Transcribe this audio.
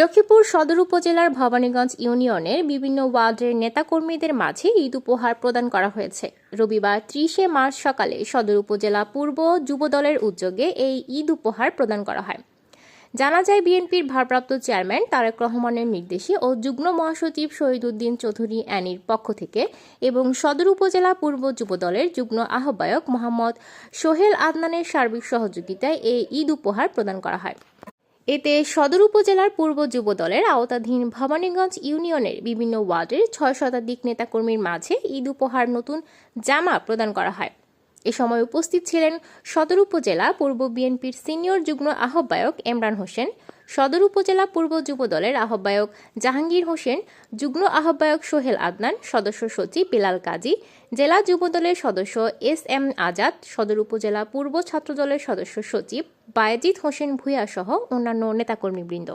লক্ষ্মীপুর সদর উপজেলার ভবানীগঞ্জ ইউনিয়নের বিভিন্ন ওয়ার্ডের নেতাকর্মীদের মাঝে ঈদ উপহার প্রদান করা হয়েছে। রবিবার ত্রিশে মার্চ সকালে সদর উপজেলা পূর্ব যুবদলের উদ্যোগে এই ঈদ উপহার প্রদান করা হয়। জানা যায়, বিএনপির ভারপ্রাপ্ত চেয়ারম্যান তারেক রহমানের নির্দেশে ও যুগ্ম মহাসচিব শহীদুদ্দিন চৌধুরী অ্যানির পক্ষ থেকে এবং সদর উপজেলা পূর্ব যুবদলের যুগ্ম আহ্বায়ক মোহাম্মদ সোহেল আদনানের সার্বিক সহযোগিতায় এই ঈদ উপহার প্রদান করা হয়। এতে সদর উপজেলার পূর্ব যুব দলের আওতাধীন ভবানীগঞ্জ ইউনিয়নের বিভিন্ন ওয়ার্ডের ছয় শতাধিক নেতাকর্মীর মাঝে ঈদ উপহার নতুন জামা প্রদান করা হয়। এ সময় উপস্থিত ছিলেন সদর উপজেলা পূর্ব বিএনপির সিনিয়র যুগ্ম আহ্বায়ক এমরান হোসেন সদর উপজেলা পূর্ব যুব দলের আহ্বায়ক জাহাঙ্গীর হোসেন, যুগ্ম আহ্বায়ক সোহেল আদনান, সদস্য সচিব বিলাল কাজী, জেলা যুব দলের সদস্য এস এম আজাদ, সদর উপজেলা পূর্ব ছাত্রদলের সদস্য সচিব বায়েজিৎ হোসেন ভূঁইয়া সহ অন্যান্য নেতাকর্মীবৃন্দ।